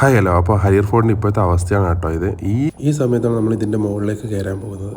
Hi hello അപ്പോൾ ഹരിയർ ഫോണിന്റെ ഇപ്പോഴത്തെ അവസ്ഥയാണ് കേട്ടോ ഇത്. ഈ ഈ സമയത്താണ് നമ്മൾ ഇതിന്റെ മുകളിലേക്ക് കയറാൻ പോകുന്നത്.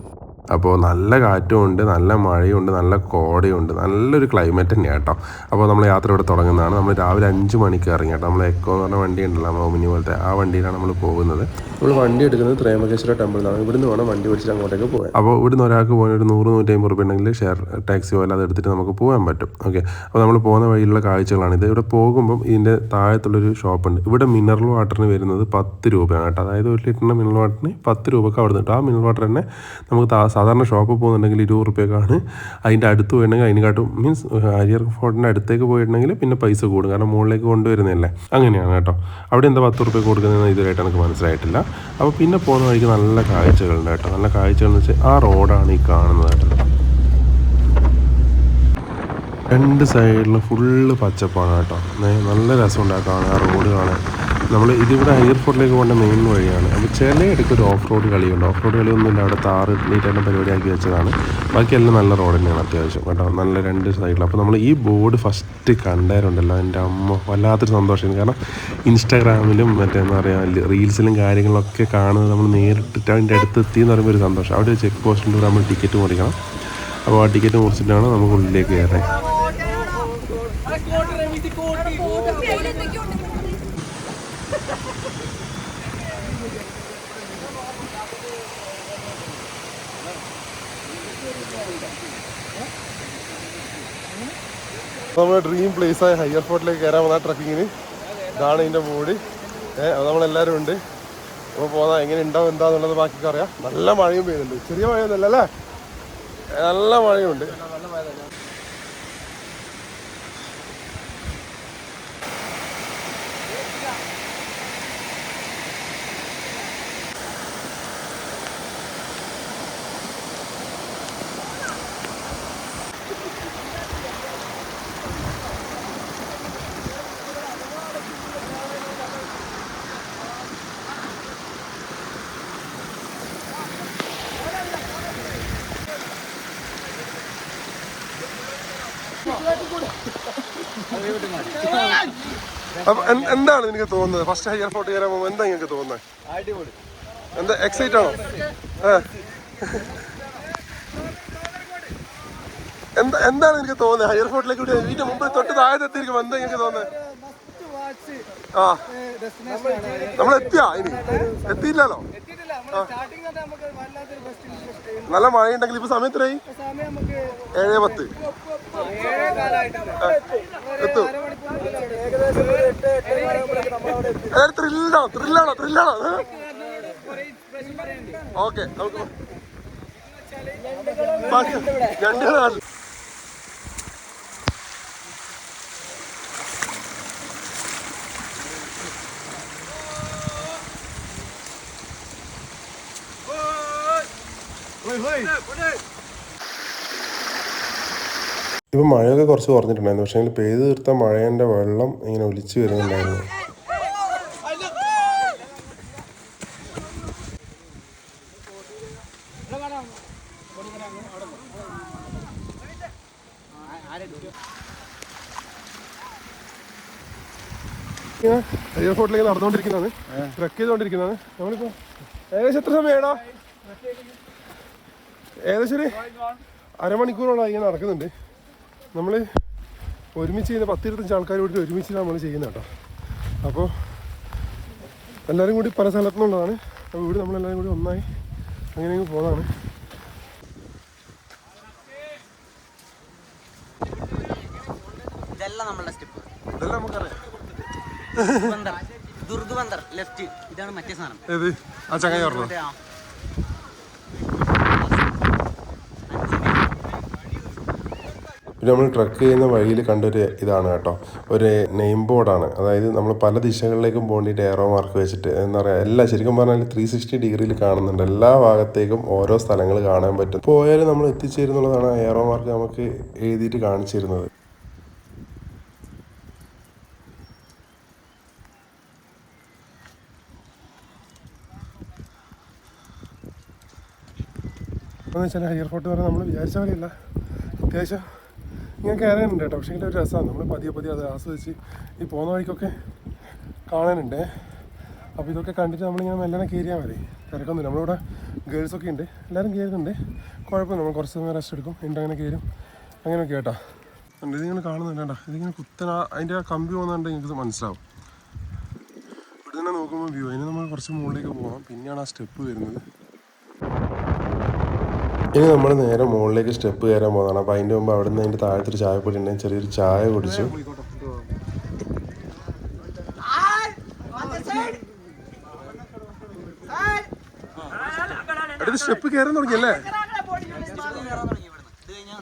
അപ്പോൾ നല്ല കാറ്റും ഉണ്ട് നല്ല മഴയുണ്ട് നല്ല കോടയുണ്ട് നല്ലൊരു ക്ലൈമറ്റ് തന്നെയാണ് കേട്ടോ. അപ്പോൾ നമ്മൾ യാത്ര ഇവിടെ തുടങ്ങുന്നതാണ്. നമ്മൾ രാവിലെ അഞ്ച് മണിക്ക് ഇറങ്ങി കേട്ടോ. നമ്മൾ എക്കോ എന്ന് പറഞ്ഞ വണ്ടി ഉണ്ടല്ലോ ഒമിനി പോലത്തെ ആ വണ്ടിയിലാണ് നമ്മൾ പോകുന്നത്. നമ്മൾ വണ്ടി എടുക്കുന്നത് ത്രേമകേശ്വര ടെമ്പിൾ നിന്നാണ് ഇവിടുന്ന് വേണം വണ്ടി ഓടിച്ചിട്ട് അങ്ങോട്ടേക്ക് പോകാൻ. അപ്പോൾ ഇവിടുന്ന് ഒരാൾക്ക് പോകാൻ ഒരു നൂറ് നൂറ്റമ്പത് റുപ്യ ഉണ്ടെങ്കിൽ ഷെയർ ടാക്സി പോലെ അത് എടുത്തിട്ട് നമുക്ക് പോകാൻ പറ്റും. ഓക്കെ അപ്പോൾ നമ്മൾ പോകുന്ന വഴിയിലുള്ള കാഴ്ചകളാണ് ഇത്. ഇവിടെ പോകുമ്പം ഇതിന്റെ താഴത്തുള്ളൊരു ഷോപ്പുണ്ട്. ഇവിടെ മിനറൽ വാട്ടറിന് വരുന്നത് പത്ത് രൂപയാണ് കേട്ടോ. അതായത് ഒരു ലിറ്ററിന്റെ മിനറൽ വാട്ടറിന് പത്ത് രൂപക്ക് അവിടെ നിന്നിട്ട് ആ മിനറൽ വാട്ടർ തന്നെ നമുക്ക് സാധാരണ ഷോപ്പിൽ പോകുന്നുണ്ടെങ്കിൽ ഇരുപത് റുപ്യക്കാണ്. അതിന്റെ അടുത്ത് പോയിട്ടുണ്ടെങ്കിൽ അതിനെക്കാട്ടും മീൻസ് ഹരിയർ ഫോർട്ടിന്റെ അടുത്തേക്ക് പോയിട്ടുണ്ടെങ്കിൽ പിന്നെ പൈസ കൂടും. കാരണം മുകളിലേക്ക് കൊണ്ടുവരുന്നില്ലേ അങ്ങനെയാണ് കേട്ടോ. അവിടെ എന്താ പത്ത് റുപ്യ കൊടുക്കുന്നതെന്ന് ഇതുവരെയായിട്ട് എനിക്ക് മനസ്സിലായിട്ടില്ല. അപ്പോൾ പിന്നെ പോകുന്ന വഴിക്ക് നല്ല കാഴ്ചകളുണ്ട് കേട്ടോ. നല്ല കാഴ്ചകൾ എന്ന് വെച്ചാൽ ആ റോഡാണ് ഈ കാണുന്നത് കേട്ടോ. രണ്ട് സൈഡിലും ഫുള്ള് പച്ചപ്പാണ് കേട്ടോ. നല്ല രസമുണ്ട് ആ കാണാൻ ആ റോഡ് കാണാൻ. നമ്മൾ ഇതിവിടെ എയർപോർട്ടിലേക്ക് പോകേണ്ട മെയിൻ വഴിയാണ്. അപ്പോൾ ചില ഇടയ്ക്ക് ഒരു ഓഫ് റോഡ് കളിയുണ്ട് ഓഫ് റോഡ് കളിയൊന്നുമില്ല അവിടെ താറ് നീറ്റായിട്ട് പരിപാടിയാക്കി വെച്ചതാണ്. ബാക്കിയെല്ലാം നല്ല റോഡ് തന്നെയാണ് അത്യാവശ്യം. കേട്ടോ? നല്ല രണ്ട് സൈഡിൽ അപ്പോൾ നമ്മൾ ഈ ബോർഡ് ഫസ്റ്റ് കണ്ടായിരുന്നുണ്ടല്ലോ എന്റെ അമ്മ. വല്ലാത്തൊരു സന്തോഷം കാരണം ഇൻസ്റ്റാഗ്രാമിലും മറ്റേ എന്താ പറയുക റീൽസിലും കാര്യങ്ങളൊക്കെ കാണുന്നത് നമ്മൾ നേരിട്ടിട്ട് അതിന്റെ അടുത്ത് എത്തി എന്ന് പറയുമ്പോൾ ഒരു സന്തോഷം. അവിടെ ചെക്ക് പോസ്റ്റിന്റെ നമ്മൾ ടിക്കറ്റ് മുറിക്കണം അപ്പോൾ ആ ടിക്കറ്റ് മുറിച്ചിട്ടാണ് നമുക്ക് ഉള്ളിലേക്ക് കയറാൻ നമ്മുടെ ഡ്രീം പ്ലേസ് ആയ ഹയർ ഫോർട്ടിലേക്ക് കയറാൻ വന്ന ട്രക്കിങ്ങിന് ഇതാണ് ഇതിന്റെ ബോഡി ഏഹ് അത് നമ്മളെല്ലാവരും ഉണ്ട്. അപ്പോൾ പോകാം എങ്ങനെ ഉണ്ടാവും എന്താന്നുള്ളത് ബാക്കി അറിയാം. നല്ല മഴയും പെയ്യുന്നുണ്ട്. ചെറിയ മഴയൊന്നുമല്ല അല്ലേ? നല്ല മഴയുണ്ട്. എന്താണ് നിനക്ക് തോന്നുന്നത്? ഫസ്റ്റ് ഹയർ ഫോർട്ട് കയറാൻ പോകുമ്പോൾ എന്താ നിങ്ങൾക്ക് തോന്നുന്നത്? എന്താ എക്സൈറ്റ് ആണോ? എന്താ എന്താണ് എനിക്ക് തോന്നുന്നത്? ഹയർ ഫോർട്ടിലേക്ക് വിട്ടു വീട്ടിൽ മുമ്പ് തൊട്ട് താഴെ എത്തിയിരിക്കുമ്പോൾ എന്താ നിങ്ങൾക്ക് തോന്നുന്നത്? ആ. നമ്മൾ എത്തിയാ ഇനി? എത്തിയില്ലല്ലോ? നല്ല മഴയുണ്ടെങ്കിൽ ഇപ്പൊ സമയത്തിനായി ഏഴ് പത്ത്. എത്തു. ത്രില്ലാണോ ത്രില്ലാണോ ത്രില്ലാണോ ഓക്കെ നമുക്ക് ബാക്കി ഞങ്ങളുടെ നാട്ടിൽ ഇപ്പം മഴയൊക്കെ കുറച്ച് കുറഞ്ഞിട്ടുണ്ടായിരുന്നു. പക്ഷേ പെയ്തു തീർത്ത മഴേന്റെ വെള്ളം ഇങ്ങനെ ഒലിച്ചു വരുന്നുണ്ടായിരുന്നു. എയർപോർട്ടിലേക്ക് നടന്നുകൊണ്ടിരിക്കുന്നതാണ്. ട്രക്ക് ചെയ്തുകൊണ്ടിരിക്കുന്നതാണ്. നമ്മളിപ്പോ ഏകദേശം എത്ര സമയമാണോ ഏകദേശം ഒരു അരമണിക്കൂറോളം ഇങ്ങനെ നടക്കുന്നുണ്ട്. നമ്മൾ ഒരുമിച്ച് ചെയ്യുന്ന പത്തിരുപത്തഞ്ച് ആൾക്കാർ കൂടി ഒരുമിച്ച് നമ്മൾ ചെയ്യുന്നത് കേട്ടോ. അപ്പോൾ എല്ലാവരും കൂടി പല സ്ഥലത്തു നിന്നുള്ളതാണ് അപ്പോൾ ഇവിടെ നമ്മളെല്ലാവരും കൂടി ഒന്നായി അങ്ങനെ അങ്ങ് പോകുന്നതാണ് ഇതല്ല നമ്മളുടെ സ്റ്റെപ്പ് ഇതെല്ലാം നമുക്കറിയാം. ബന്ദർ ദുർഗ് ബന്ദർ ലെഫ്റ്റ് ഇതാണ് മറ്റേ സാധനം. ആ ചങ്ങായി പറഞ്ഞു മറ്റേ ആ. പിന്നെ നമ്മൾ ട്രക്ക് ചെയ്യുന്ന വഴിയിൽ കണ്ടൊരു ഇതാണ് കേട്ടോ. ഒരു നെയിം ബോർഡാണ് അതായത് നമ്മൾ പല ദിശകളിലേക്കും പോകേണ്ടിയിട്ട് എയറോ മാർക്ക് വെച്ചിട്ട് എന്താ പറയുക എല്ലാ ശരിക്കും പറഞ്ഞാൽ ത്രീ സിക്സ്റ്റി ഡിഗ്രിയിൽ കാണുന്നുണ്ട്. എല്ലാ ഭാഗത്തേക്കും ഓരോ സ്ഥലങ്ങൾ കാണാൻ പറ്റും. പോയാലും നമ്മൾ എത്തിച്ചേരുന്നുള്ളതാണ് എയറോ മാർക്ക് നമുക്ക് എഴുതിയിട്ട് കാണിച്ചിരുന്നത്. എന്ന് വെച്ചാൽ ഹയർ ഫോർട്ട് എന്ന് നമ്മൾ വിചാരിച്ച പോലെയല്ല അത്യാവശ്യം ഇങ്ങനെ കയറാനുണ്ട് കേട്ടോ. പക്ഷേ ഒരു രസമാണ്. നമ്മൾ പതിയെ പതിയെ അത് ആസ്വദിച്ച് ഈ പോകുന്ന വഴിക്കൊക്കെ കാണാനുണ്ട്. അപ്പോൾ ഇതൊക്കെ കണ്ടിട്ട് നമ്മളിങ്ങനെ മെല്ലനെ കയറിയാൽ മതി. തിരക്കൊന്നും നമ്മളിവിടെ ഗേൾസൊക്കെ ഉണ്ട്. എല്ലാവരും കയറുന്നുണ്ട്. കുഴപ്പമില്ല. നമ്മൾ കുറച്ച് സമയം റെസ്റ്റ് എടുക്കും. എന്നിട്ട് അങ്ങനെ കയറും. അങ്ങനെയൊക്കെ കേട്ടോ. ഉണ്ട് ഇതിങ്ങനെ കാണുന്നുണ്ട് കേട്ടോ ഇതിങ്ങനെ കുത്തന അതിന്റെ ആ കമ്പി പോകുന്നുണ്ട് എനിക്കത് മനസ്സിലാവും. ഇവിടെ തന്നെ നോക്കുമ്പോൾ വ്യൂ അതിന് നമ്മൾ കുറച്ച് മുകളിലേക്ക് പോകണം പിന്നെയാണ് ആ സ്റ്റെപ്പ് വരുന്നത്. ഇനി നമ്മൾ നേരെ മുകളിലേക്ക് സ്റ്റെപ്പ് കയറാൻ പോകുന്നതാണ് അപ്പോൾ അതിന്റെ മുമ്പ് അവിടെ നിന്ന് അതിന്റെ താഴത്തൊരു ചായപ്പൊടി ഉണ്ടെങ്കിൽ ചെറിയൊരു ചായ കുടിച്ചു. സ്റ്റെപ്പ് കയറാൻ തുടങ്ങിയല്ലേ?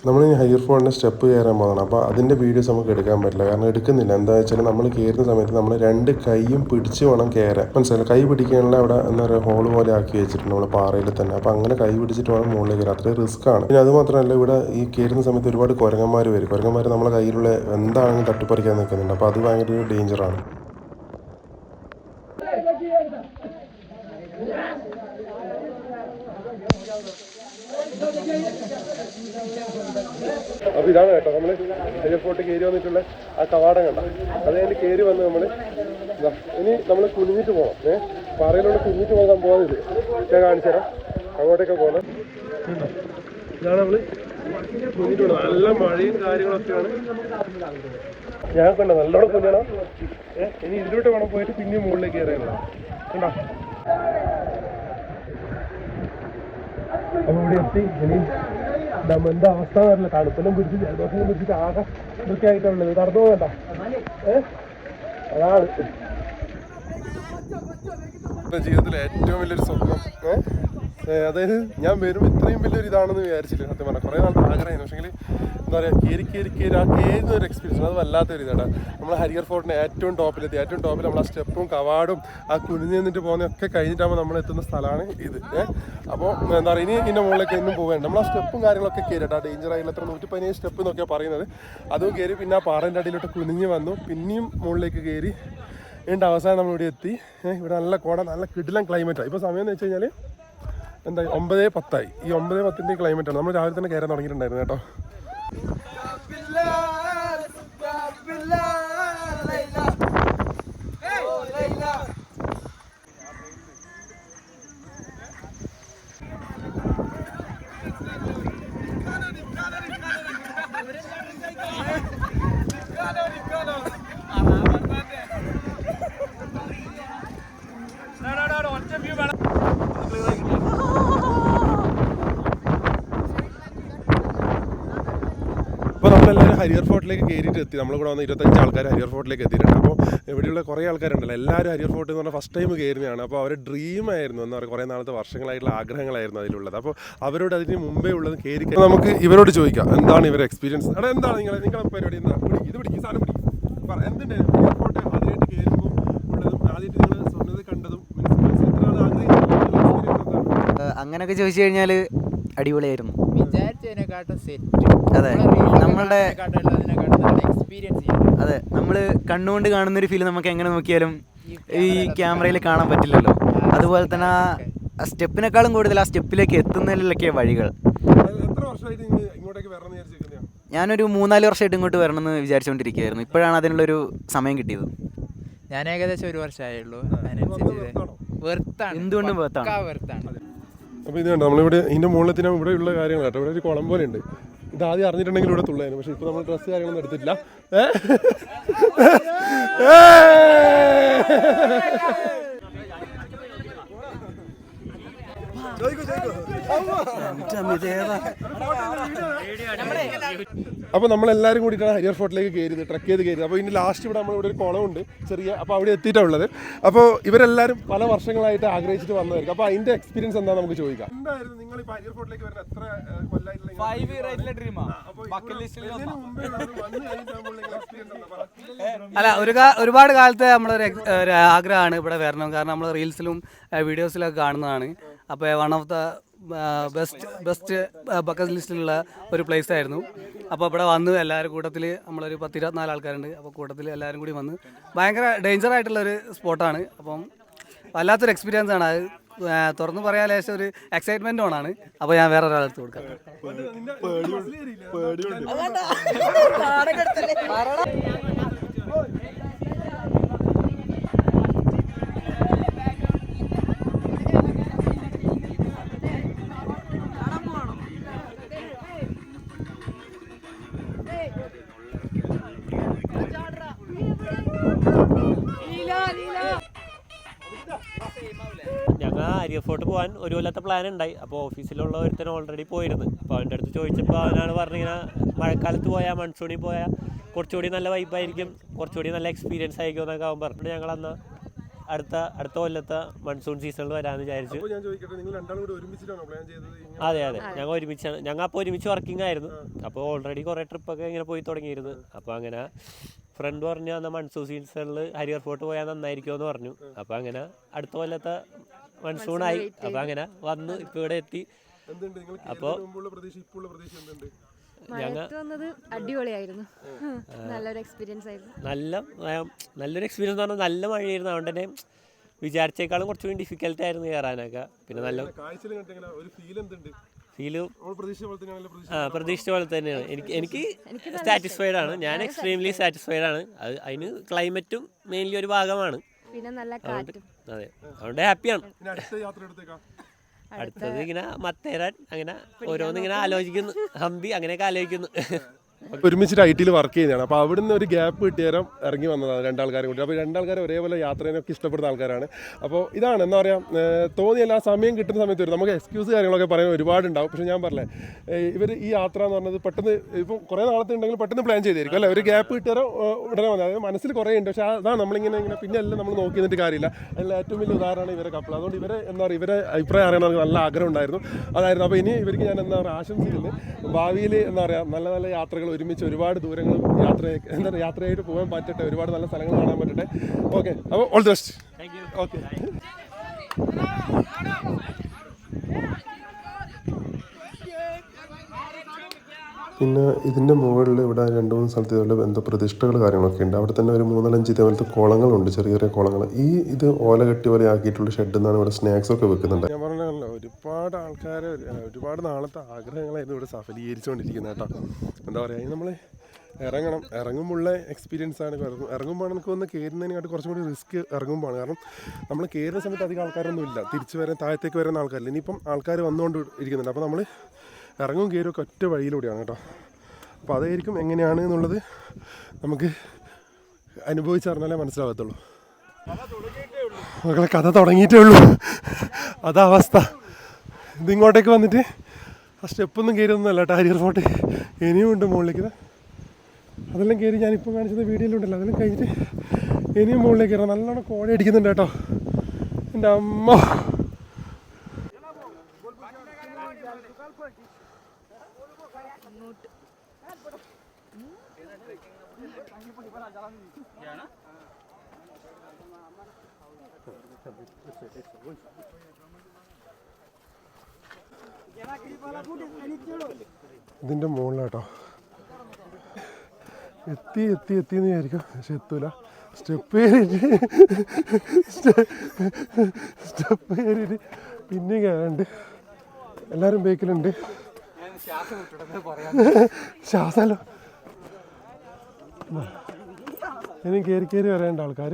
നമ്മൾ ഈ ഹയർ ഫോണിന്റെ സ്റ്റെപ്പ് കയറാൻ പോകുന്നതാണ് അപ്പോൾ അതിന്റെ വീഡിയോസ് നമുക്ക് എടുക്കാൻ പറ്റില്ല. കാരണം എടുക്കുന്നില്ല. എന്താ വെച്ചാൽ നമ്മൾ കയറുന്ന സമയത്ത് നമ്മൾ രണ്ട് കൈയും പിടിച്ച് വേണം കയറാൻ. മനസ്സിലായി? കൈ പിടിക്കാനുള്ള അവിടെ എന്താ പറയുക ഹോൾ പോലെ ആക്കി വെച്ചിട്ടുണ്ട് നമ്മൾ പാറയിൽ തന്നെ. അപ്പോൾ അങ്ങനെ കൈ പിടിച്ചിട്ട് വേണം മുകളിലേക്ക് കയറാൻ അത്രയും റിസ്ക് ആണ്. പിന്നെ അത് മാത്രമല്ല ഇവിടെ ഈ കയറുന്ന സമയത്ത് ഒരുപാട് കുരങ്ങന്മാർ വരും. കുരങ്ങന്മാർ നമ്മളെ കയ്യിലുള്ള എന്താണെങ്കിലും തട്ടിപ്പറിക്കാൻ നിൽക്കുന്നുണ്ട്. അപ്പോൾ അത് ഭയങ്കര ഒരു ഡേഞ്ചറാണ് അപ്പോൾ ഇതാണ് കേട്ടോ നമ്മൾ എയർപോർട്ട് കയറി വന്നിട്ടുള്ള ആ കവാടം കണ്ട? അത് കഴിഞ്ഞ് കയറി വന്ന് നമ്മൾ ഇനി നമ്മൾ കുഞ്ഞിട്ട് പോകണം ഏഹ് പാറയിലൂടെ കുഞ്ഞിട്ട് പോകാൻ സംഭവം ഇത്. ഞാൻ കാണിച്ചു തരാം. അങ്ങോട്ടേക്ക് പോകണം? ഇതാണ് നമ്മൾ കുഞ്ഞിട്ട് നല്ല മഴയും കാര്യങ്ങളൊക്കെയാണ്. ഞാൻ കണ്ട നല്ലോണം കുഞ്ഞണം ഏഹ് ഇനി ഇതിലോട്ട് വേണം പോയിട്ട് പിന്നെയും മുകളിലേക്ക് കയറിയാണ് കണ്ടോ? അപ്പോൾ ഇവിടെ എത്തി. ഇനി എന്താ അവസ്ഥ വരില്ല. തണുപ്പിലും പിടിച്ച് ജലദോഷം പിടിച്ചിട്ട് ആകെ വൃത്തിയായിട്ടുള്ളത്. നടന്നു പോകണ്ട ഏഹ് അതാണ്. ജീവിതത്തിലെ ഏറ്റവും വലിയൊരു സ്വപ്നം. ഏ? അതായത് ഞാൻ വരുമ്പോൾ ഇത്രയും വലിയൊരു ഇതാണെന്ന് വിചാരിച്ചില്ല സത്യം പറഞ്ഞാൽ കുറേ നാളത്തെ ആഗ്രഹമായിരുന്നു. പക്ഷേങ്കിൽ എന്താ പറയുക കയറി കയറി കയറി ആ കയറുന്ന ഒരു എക്സ്പീരിയൻസ് അത് വല്ലാത്തൊരു ഇതാണ് നമ്മൾ ഹരിയർ ഫോർട്ടിന്റെ ഏറ്റവും ടോപ്പിലെത്തി. ഏറ്റവും ടോപ്പിൽ നമ്മൾ ആ സ്റ്റെപ്പും കവാടും ആ കുനിഞ്ഞ് നിന്നിട്ട് പോകുന്നതൊക്കെ കഴിഞ്ഞിട്ടാകുമ്പോൾ നമ്മൾ എത്തുന്ന സ്ഥലമാണ് ഇത്. അപ്പോൾ എന്താ പറയുക ഇനി ഇതിന്റെ മുകളിലേക്ക് എന്നും പോകേണ്ട നമ്മൾ ആ സ്റ്റെപ്പും കാര്യങ്ങളൊക്കെ കയറിയിട്ട് ആ ഡേഞ്ചർ ആയിട്ടുള്ള എത്ര നൂറ്റി പതിനേഴ് സ്റ്റെപ്പ് എന്നൊക്കെയാണ് പറയുന്നത്. അതും കയറി പിന്നെ ആ പാറേന്റെ അടിയിലോട്ട് കുനിഞ്ഞ് വന്നു. പിന്നെയും മുകളിലേക്ക് കയറി എന്നിട്ട് അവസാനം നമ്മൾ ഇവിടെ എത്തി ഇവിടെ നല്ല കോട നല്ല കിടിലം ക്ലൈമറ്റാണ് ഇപ്പോൾ സമയം എന്ന് വെച്ച് കഴിഞ്ഞാൽ എന്താ ഒമ്പതേ പത്തായി. ഈ ഒമ്പതേ പത്തിന്റെ ക്ലൈമറ്റാണ് നമ്മൾ രാവിലെ തന്നെ കയറാൻ തുടങ്ങിയിട്ടുണ്ടായിരുന്നു കേട്ടോ അപ്പോൾ നമ്മളെല്ലാവരും ഹരിയർ ഫോർട്ടിലേക്ക് കയറിയിട്ട് എത്തി. നമ്മൾ കൂടെ വന്ന് ഇരുപത്തഞ്ച് ആൾക്കാർ ഹരിയർ ഫോർട്ടിലേക്ക് എത്തിയിട്ടുണ്ട്. അപ്പോൾ ഇവിടെയുള്ള കുറേ ആൾക്കാരുണ്ടല്ലോ. എല്ലാവരും ഹരിയർ ഫോർട്ട് എന്ന് പറഞ്ഞാൽ ഫസ്റ്റ് ടൈം കയറുന്നതാണ് അപ്പോൾ അവരുടെ ഡ്രീം ആയിരുന്നു എന്ന് പറയുക കുറേ നാളത്തെ വർഷങ്ങളായിട്ടുള്ള ആഗ്രഹങ്ങളായിരുന്നു അതിലുള്ളത്. അപ്പോൾ അവരോട് അതിന് മുമ്പേ ഉള്ളത് കയറി നമുക്ക് ഇവരോട് ചോദിക്കാം എന്താണ് ഇവരുടെ എക്സ്പീരിയൻസ് അവിടെ എന്താണ് നിങ്ങളെ നിങ്ങളുടെ പരിപാടി എന്താ? ഇത് പിടിക്കും സാധനം പിടിക്കും പറ എന്തുണ്ടായിരുന്നു? ഹരിയർ ഫോർട്ട് ആദ്യമായിട്ട് കയറുമ്പോൾ ഉള്ളതും ആദ്യമായിട്ട് നിങ്ങൾ സ്വന്തത കണ്ടതും അങ്ങനെയൊക്കെ ചോദിച്ചു കഴിഞ്ഞാൽ അടിപൊളിയായിരുന്നു. വിചാരിച്ചതിനെക്കാട്ടും സെറ്റ് അതെ. നമ്മളുടെ അതെ നമ്മൾ കണ്ണുകൊണ്ട് കാണുന്ന ഒരു ഫീൽ നമുക്ക് എങ്ങനെ നോക്കിയാലും ഈ ക്യാമറയിൽ കാണാൻ പറ്റില്ലല്ലോ. അതുപോലെ തന്നെ ആ സ്റ്റെപ്പിനേക്കാളും കൂടുതൽ ആ സ്റ്റെപ്പിലേക്ക് എത്തുന്നതിലൊക്കെ വഴികൾ. വരണം എന്ന് ഞാനൊരു മൂന്നാൽ വർഷമായിട്ട് ഇങ്ങോട്ട് വരണമെന്ന് വിചാരിച്ചുകൊണ്ടിരിക്കുകയായിരുന്നു ഇപ്പോഴാണ് അതിനുള്ളൊരു സമയം കിട്ടിയത്. ഞാൻ ഏകദേശം ഒരു വർഷമായുള്ളൂ. എന്തുകൊണ്ടും. വെർത്താണ് അപ്പോൾ ഇത് കണ്ടോ നമ്മളിവിടെ ഇതിന്റെ മുകളിലത്തിനും ഇവിടെയുള്ള കാര്യങ്ങളാണ് ഇവിടെ ഒരു കുളം പോലെ ഉണ്ട് ഇത് ആദ്യം അറിഞ്ഞിട്ടുണ്ടെങ്കിൽ ഇവിടെ തുള്ളായിരുന്നു. പക്ഷെ ഇപ്പോൾ നമ്മൾ ഡ്രസ്സ് കാര്യങ്ങളൊന്നും എടുത്തിട്ടില്ല. ഏ? അപ്പോൾ നമ്മളെല്ലാവരും കൂടിയിട്ടാണ് ഹരിയർ ഫോർട്ടിലേക്ക് കയറിയത് ട്രക്ക് ചെയ്ത് കയറിയത്. അപ്പോൾ ഇനി ലാസ്റ്റ് ഇവിടെ നമ്മൾ ഇവിടെ ഒരു കുളമുണ്ട് ചെറിയ അപ്പോൾ അവിടെ എത്തിയിട്ടുള്ളത് ഉള്ളത് അപ്പോൾ ഇവരെല്ലാവരും പല വർഷങ്ങളായിട്ട് ആഗ്രഹിച്ചിട്ട് വന്നതായിരിക്കും. അപ്പോൾ അതിന്റെ എക്സ്പീരിയൻസ് എന്താ നമുക്ക് ചോദിക്കാം. എന്തായിരുന്നു നിങ്ങൾ ഇപ്പോൾ ഹരിയർ ഫോർട്ടിലേക്ക് വരുന്ന എത്ര ഏഹ്, കൊല്ലായിട്ടുള്ള അല്ല ഒരു ഒരുപാട് കാലത്തെ നമ്മളൊരു ഒരു ആഗ്രഹമാണ് ഇവിടെ വരണം. കാരണം നമ്മൾ റീൽസിലും വീഡിയോസിലൊക്കെ കാണുന്നതാണ്. അപ്പോൾ one of the best best bucket ലിസ്റ്റിലുള്ള ഒരു പ്ലേസ് ആയിരുന്നു. അപ്പോൾ ഇവിടെ വന്ന് എല്ലാവരും കൂട്ടത്തിൽ നമ്മളൊരു പത്ത് ഇരുപത്തിനാല് ആൾക്കാരുണ്ട്. അപ്പോൾ കൂട്ടത്തിൽ എല്ലാവരും കൂടി വന്ന് ഭയങ്കര ഡേഞ്ചർ ആയിട്ടുള്ളൊരു സ്പോട്ടാണ് അപ്പം വല്ലാത്തൊരു എക്സ്പീരിയൻസ് ആണ്. അത് തുറന്നു പറയാൻ ലേശം ഒരു എക്സൈറ്റ്മെന്റ് ഓണാണ് അപ്പോൾ ഞാൻ വേറെ ഒരാളെടുത്ത് കൊടുക്കാം. ഞങ്ങൾ ആര്യ ഫോർട്ട് പോകാൻ ഒരു കൊല്ലത്തെ പ്ലാൻ ഉണ്ടായി അപ്പോൾ ഓഫീസിലുള്ള ഒരുത്തൻ ഓൾറെഡി പോയിരുന്നു. അപ്പോൾ അവന്റെ അടുത്ത് ചോദിച്ചപ്പോൾ അവനാണ് പറഞ്ഞിങ്ങനെ മഴക്കാലത്ത് പോയാൽ മൺസൂണിൽ പോയാൽ കുറച്ചുകൂടി നല്ല വൈബായിരിക്കും കുറച്ചുകൂടി നല്ല എക്സ്പീരിയൻസ് ആയിരിക്കും എന്നൊക്കെ അവൻ പറഞ്ഞിട്ട് ഞങ്ങൾ അന്ന് അടുത്ത അടുത്ത കൊല്ലത്തെ മൺസൂൺ സീസണിൽ വരാമെന്ന് വിചാരിച്ചു. അതെ അതെ. ഞങ്ങൾ ഒരുമിച്ചാണ് ഞങ്ങൾ അപ്പോൾ ഒരുമിച്ച് വർക്കിംഗ് ആയിരുന്നു. അപ്പോൾ ഓൾറെഡി കുറേ ട്രിപ്പൊക്കെ ഇങ്ങനെ പോയി തുടങ്ങിയിരുന്നു. അപ്പോൾ അങ്ങനെ ഫ്രണ്ട് പറഞ്ഞു അന്ന് മൺസൂൺ സീസണിൽ ഹരിയർ ഫോർട്ട് പോയാൽ നന്നായിരിക്കും എന്ന് പറഞ്ഞു. അപ്പൊ അങ്ങനെ അടുത്ത കൊല്ലത്തെ മൺസൂണായി അപ്പൊ അങ്ങനെ വന്ന് ഇപ്പൊ ഇവിടെ എത്തി. അപ്പോ അടിപൊളിയായിരുന്നു. നല്ലൊരു എക്സ്പീരിയൻസ് ആയിരുന്നു. നല്ല നല്ലൊരു എക്സ്പീരിയൻസ് എന്ന് പറഞ്ഞാൽ നല്ല മഴയായിരുന്നു. അതുകൊണ്ട് തന്നെ വിചാരിച്ചേക്കാളും കുറച്ചുകൂടി ഡിഫിക്കൽട്ട് ആയിരുന്നു കയറാനൊക്കെ പിന്നെ നല്ല ഫീൽ പ്രതീക്ഷിച്ച പോലെ തന്നെയാണ് എനിക്ക് എനിക്ക് സാറ്റിസ്ഫൈഡ് ആണ്. ഞാൻ എക്സ്ട്രീംലി സാറ്റിസ്ഫൈഡ് ആണ്. അത് അതിന് ക്ലൈമറ്റും മെയിൻലി ഒരു ഭാഗമാണ്. പിന്നെ നല്ല അതെ. അതുകൊണ്ട് ഹാപ്പിയാണ് ഇനി അടുത്ത യാത്ര എടുത്തേക്കാം. അടുത്തത് ഇങ്ങനെ മത്തേരാൻ അങ്ങനെ ഓരോന്നിങ്ങനെ ആലോചിക്കുന്നു. ഹംപി അങ്ങനെയൊക്കെ ആലോചിക്കുന്നു. ഒരുമിച്ചിട്ട് ഐ ടിയിൽ വർക്ക് ചെയ്യുന്നതാണ്. അപ്പോൾ അവിടുന്ന് ഒരു ഗ്യാപ്പ് കിട്ടിയാലും ഇറങ്ങി വന്നതാണ് രണ്ടാൾക്കാരും കൂടി. അപ്പോൾ രണ്ടാൾക്കാരും ഒരേപോലെ യാത്രേനൊക്കെ ഇഷ്ടപ്പെടുന്ന ആൾക്കാരാണ്. അപ്പോൾ ഇതാണ് എന്താ പറയുക തോന്നിയല്ല ആ സമയം കിട്ടുന്ന സമയത്ത് വരും. നമുക്ക് എക്സ്ക്യൂസ് കാര്യങ്ങളൊക്കെ പറയാൻ ഒരുപാടുണ്ടാവും. പക്ഷേ ഞാൻ പറഞ്ഞേ ഇവർ ഈ യാത്ര എന്ന് പറഞ്ഞത് പെട്ടെന്ന് ഇപ്പം കുറേ നാളത്തെ ഉണ്ടെങ്കിൽ പെട്ടെന്ന് പ്ലാൻ ചെയ്തായിരിക്കും അല്ലേ? ഒരു ഗ്യാപ്പ് കിട്ടിയാലോ ഉടനെ വന്നത് അതായത് മനസ്സിൽ കുറേ ഉണ്ട്. പക്ഷേ അതാണ് നമ്മളിങ്ങനെ ഇങ്ങനെ പിന്നെ എല്ലാം നമ്മൾ നോക്കി നിന്നിട്ട് കാര്യമില്ല. അതിൽ ഏറ്റവും വലിയ ഉദാഹരണമാണ് ഇവരെ കപ്പിൾ അതുകൊണ്ട് ഇവരെ എന്താ പറയുക ഇവരെ അഭിപ്രായം അറിയണം നല്ല ആഗ്രഹം ഉണ്ടായിരുന്നു. അതായിരുന്നു. അപ്പോൾ ഇനി ഇവർക്ക് ഞാൻ എന്താ പറയുക ആശംസിക്കുന്നത് ഭാവിയിൽ എന്താ പറയുക നല്ല നല്ല യാത്രകൾ ഒരുമിച്ച് ഒരുപാട് ദൂരങ്ങൾ യാത്ര എന്താ പറയുക യാത്രയായിട്ട് പോകാൻ പറ്റട്ടെ ഒരുപാട് നല്ല സ്ഥലങ്ങൾ കാണാൻ പറ്റട്ടെ. ഓക്കെ അപ്പോൾ ഓൾ ദി ബെസ്റ്റ് ഓക്കെ പിന്നെ ഇതിന്റെ മുകളിൽ ഇവിടെ രണ്ട് മൂന്ന് സ്ഥലത്ത് ഇതുപോലെ എന്തോ പ്രതിഷ്ഠകൾ കാര്യങ്ങളൊക്കെ ഉണ്ട്. അവിടെ തന്നെ ഒരു മൂന്നാലഞ്ച് ഇതേപോലത്തെ കുളങ്ങളുണ്ട്. ചെറിയ ചെറിയ കുളങ്ങൾ. ഈ ഇത് ഓല കെട്ടി പോലെ ആക്കിയിട്ടുള്ള ഷെഡ് എന്നാണ് ഇവിടെ സ്നാക്സ് ഒക്കെ വെക്കുന്നുണ്ട്. ഞാൻ പറഞ്ഞല്ലോ ഒരുപാട് ആൾക്കാർ ഒരുപാട് നാളത്തെ ആഗ്രഹങ്ങളായിരുന്നു ഇവിടെ സഫലീകരിച്ചുകൊണ്ടിരിക്കുന്നത് കേട്ടോ. എന്താ പറയുക നമ്മൾ ഇറങ്ങണം. ഇറങ്ങുമ്പോഴുള്ള എക്സ്പീരിയൻസ് ആണ്. ഇറങ്ങും ഇറങ്ങുമ്പോൾ നമുക്ക് വന്ന് കയറുന്നതിനെക്കാട്ട് കുറച്ചും കൂടി റിസ്ക് ഇറങ്ങുമ്പോഴാണ്. കാരണം നമ്മൾ കയറുന്ന സമയത്ത് അധികം ആൾക്കാരൊന്നും ഇല്ല. തിരിച്ച് വരാൻ താഴത്തേക്ക് വരുന്ന ആൾക്കാരില്ല. ഇനിയിപ്പം ആൾക്കാർ വന്നുകൊണ്ട് ഇരിക്കുന്നുണ്ട് അപ്പോൾ നമ്മൾ ഇറങ്ങും കയറും ഒക്കെ ഒറ്റ വഴിയിലൂടെയാണ് കേട്ടോ. അപ്പോൾ അതായിരിക്കും എങ്ങനെയാണ് എന്നുള്ളത് നമുക്ക് അനുഭവിച്ചറിഞ്ഞാലേ മനസ്സിലാകത്തുള്ളൂ. മക്കളെ കഥ തുടങ്ങിയിട്ടേ ഉള്ളൂ. അതാ അവസ്ഥ. ഇതിങ്ങോട്ടേക്ക് വന്നിട്ട് ആ സ്റ്റെപ്പൊന്നും കയറിയൊന്നുമല്ല ടാരിയർ ഫോട്ട് ഇനിയും ഉണ്ട് മുകളിലേക്ക്. അതെല്ലാം കയറി ഞാനിപ്പോൾ കാണിച്ചത് വീഡിയോയിലുണ്ടല്ലോ അതെല്ലാം കഴിഞ്ഞിട്ട് ഇനിയും മുകളിലേക്ക് കയറണം നല്ലോണം കോഴ അടിക്കുന്നുണ്ട് കേട്ടോ. എന്റെ അമ്മ. ഇതിന്റെ മുകളിലാട്ടോ. എത്തി എത്തി എത്തി എന്ന് വിചാരിക്കും. പക്ഷെ എത്തൂല. സ്റ്റെപ്പ് കയറിയിട്ട് സ്റ്റെപ്പ് കയറിയിട്ട് പിന്നെ കയറുണ്ട് എല്ലാവരും ബേക്കിലുണ്ട് ശ്വാസമല്ലോ. ഇനി കയറി കയറി വരേണ്ട ആൾക്കാർ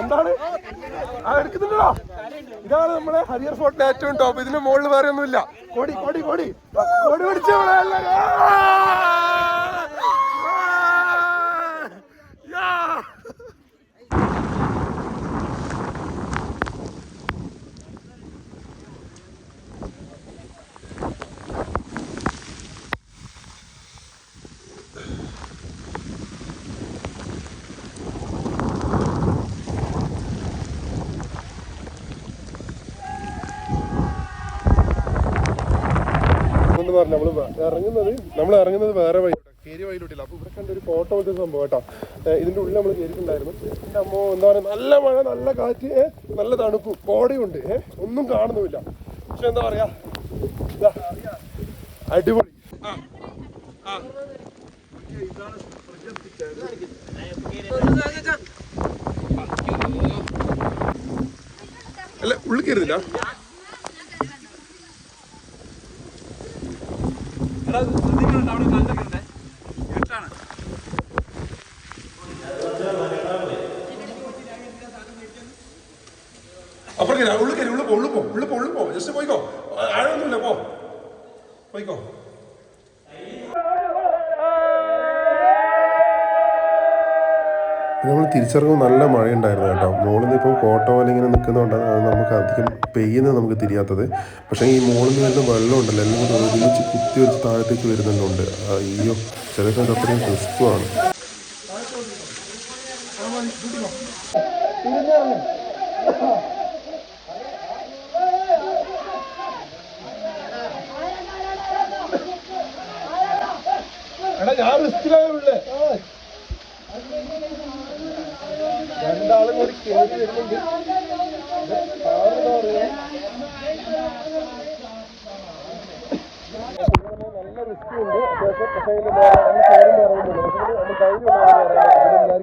എന്താണ്? ആ എടുക്കുന്നുണ്ടോ? ഇതാണ് നമ്മളെ ഹരിയർ ഫോർട്ടിന്റെ ഏറ്റവും ടോപ്പ് ഇതിന് മുകളിൽ വേറെ ഒന്നുമില്ല കോടി കോടി കോടി. കോടി പിടിച്ചു നമ്മൾ ഇറങ്ങുന്നത് നമ്മൾ ഇറങ്ങുന്നത് വേറെ വഴി. കയറി വഴിയിലോട്ടില്ല. അപ്പോൾ ഇവിടെ കണ്ട ഒരു ഫോട്ടോ പോലത്തെ സംഭവം കേട്ടോ. ഇതിന്റെ ഉള്ളിൽ നമ്മൾ കയറിയിട്ടുണ്ടായിരുന്നു എന്റെ അമ്മോ എന്താ പറയുക നല്ല മഴ നല്ല കാറ്റ് നല്ല തണുപ്പ് കോടയുണ്ട് ഒന്നും കാണുന്നുമില്ല. പക്ഷെ എന്താ പറയാ? അടിപൊളി. അല്ല ഉള്ളിൽ കയറുന്നില്ല അപ്പുറം കയറി ഉള്ളിൽ കയറി ഉള്ളിൽ പോ ഉള്ളിൽ പോ ഉള്ളിൽ പോ ഉള്ളിൽ പോ ജസ്റ്റ് പോയിക്കോ. ആഴമൊന്നുമില്ല പോ. പോയിക്കോ. നമ്മൾ തിരിച്ചിറങ്ങുമ്പോൾ നല്ല മഴയുണ്ടായിരുന്നു കേട്ടോ മുകളിൽ നിന്ന് ഇപ്പോൾ കോട്ട പോലെ ഇങ്ങനെ നിൽക്കുന്നതുകൊണ്ട് അത് നമുക്ക് അധികം പെയ്യുന്നത് നമുക്ക് തിരിയാത്തത് പക്ഷേ ഈ മുകളിൽ നിന്ന് വരുന്ന വെള്ളം ഉണ്ടല്ലോ എല്ലാം കൂടി ഒരുമിച്ച് കുത്തി വെച്ച് താഴത്തേക്ക് വരുന്നുണ്ട് അയ്യോ ചില സമയത്ത് അത്രയും റിസ്ക്കുമാണ് കൂടി കേറി വരുന്നുണ്ട് നല്ല റിസ്ക് ഉണ്ട് പക്ഷേ പറയുന്നുണ്ട് പക്ഷേ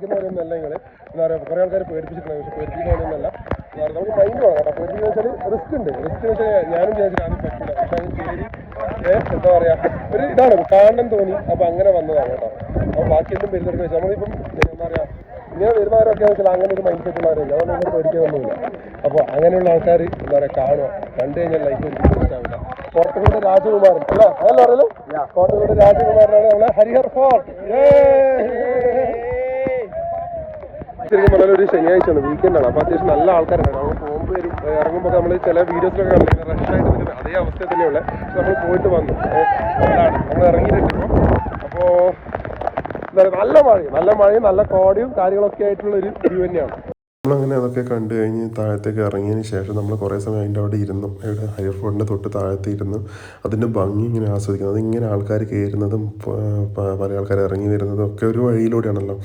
നമ്മൾ എന്താ പറയുക കുറേ ആൾക്കാർ പേടിപ്പിച്ചിട്ടുണ്ട് പക്ഷെ പേടിപ്പിക്കുന്ന പറയുന്നല്ല നമുക്ക് മൈൻഡ് വേണം കേട്ടോ പേടിപ്പിക്കുന്ന വെച്ചാൽ റിസ്ക് ഉണ്ട് റിസ്ക് വെച്ചാൽ ഞാനും വിചാരിച്ചിട്ട് ആദ്യം പറ്റില്ല പക്ഷെ അത് എന്താ പറയുക ഒരു ഇതാണ് കാണണം തോന്നി അപ്പൊ അങ്ങനെ വന്നതാണ് കേട്ടോ അപ്പൊ ബാക്കി എന്തും വെച്ചാൽ നമ്മളിപ്പം എന്താ പറയാ ഇങ്ങനെ വരുന്നവരൊക്കെ വെച്ചാൽ അങ്ങനെ ഒരു മൈൻഡ് സെറ്റ് ഉള്ളവരല്ല അതുകൊണ്ട് ഇങ്ങനെ പേടിക്കാനൊന്നുമില്ല. അപ്പോൾ അങ്ങനെയുള്ള ആൾക്കാർ എന്താ പറയുക കാണുക. കണ്ടു കഴിഞ്ഞാൽ ലൈഫ് ഒരിക്കലും ഇഷ്ടാവില്ല. കോട്ടകളുടെ രാജകുമാരൻ. അല്ലേ? അതല്ല പറയല്ലോ കോട്ടകളുടെ രാജകുമാരനാണ് നമ്മളെ ഹരിഹർ ഫോർട്ട്. ശരിക്കും പറഞ്ഞാൽ ഒരു ശനിയാഴ്ചയാണ്. വീക്കെൻഡാണ് അപ്പോൾ അത്യാവശ്യം നല്ല ആൾക്കാരാണ് നമ്മൾ പോകുമ്പോൾ വരും ഇറങ്ങുമ്പോൾ നമ്മൾ ചില വീഡിയോസിലൊക്കെ റഷ് റഷായിട്ട് നിൽക്കുന്നത് അതേ അവസ്ഥ തന്നെയുള്ള. നമ്മൾ പോയിട്ട് വന്നു. അതാണ്. നമ്മൾ ഇറങ്ങിയിട്ടുണ്ട്. ഇപ്പോൾ അപ്പോൾ നല്ല മഴയും നല്ല മഴയും നല്ല കോടയും കാര്യങ്ങളൊക്കെ ആയിട്ടുള്ള ഒരു വ്യൂ തന്നെയാണ്. നമ്മളങ്ങനെ അതൊക്കെ കണ്ടു കഴിഞ്ഞ് താഴത്തേക്ക് ഇറങ്ങിയതിന് ശേഷം നമ്മൾ കുറേ സമയം അതിന്റെ അവിടെ ഇരുന്നു. ഇവിടെ ഹയർ ഫോണിന്റെ തൊട്ട് താഴത്ത് ഇരുന്നു. അതിന്റെ ഭംഗി ഇങ്ങനെ ആസ്വദിക്കുന്നത് അതിങ്ങനെ ആൾക്കാർ കയറുന്നതും പല ആൾക്കാർ ഇറങ്ങി വരുന്നതും ഒക്കെ ഒരു വഴിയിലൂടെയാണല്ലോ.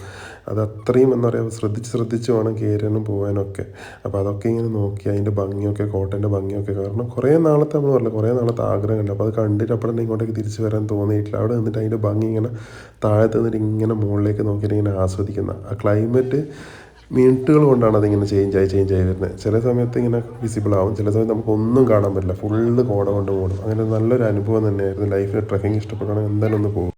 അത് അത്രയും എന്താ പറയുക ശ്രദ്ധിച്ച് ശ്രദ്ധിച്ച് വേണം കയറാനും പോകാനും ഒക്കെ അപ്പോൾ അതൊക്കെ ഇങ്ങനെ നോക്കി അതിന്റെ ഭംഗിയൊക്കെ കോട്ടന്റെ ഭംഗിയൊക്കെ. കാരണം കുറേ നാളത്തെ നമ്മൾ പറഞ്ഞില്ല കുറേ നാളത്തെ ആഗ്രഹമുണ്ട് അപ്പോൾ അത് കണ്ടിട്ട് അപ്പോൾ ഇങ്ങോട്ടേക്ക് തിരിച്ച് വരാൻ തോന്നിയിട്ടില്ല അവിടെ നിന്നിട്ട് അതിന്റെ ഭംഗി ഇങ്ങനെ താഴത്ത് നിന്നിട്ട് ഇങ്ങനെ മുകളിലേക്ക് നോക്കിയിട്ട് ഇങ്ങനെ ആസ്വദിക്കുന്ന ആ ക്ലൈമറ്റ് മിനിറ്റുകൾ കൊണ്ടാണ് അതിങ്ങനെ ചേഞ്ച് ആയി ചേഞ്ച് ആയി വരുന്നത്. ചില സമയത്ത് ഇങ്ങനെ വിസിബിൾ ആവും. ചില സമയത്ത് നമുക്ക് ഒന്നും കാണാൻ പറ്റില്ല. ഫുള്ള് കോട കൊണ്ട് പോകണം അങ്ങനെ നല്ലൊരു അനുഭവം തന്നെയായിരുന്നു. ലൈഫിൽ ട്രക്കിംഗ് ഇഷ്ടപ്പെടുകയാണെങ്കിൽ എന്തായാലും ഒന്ന് പോകും.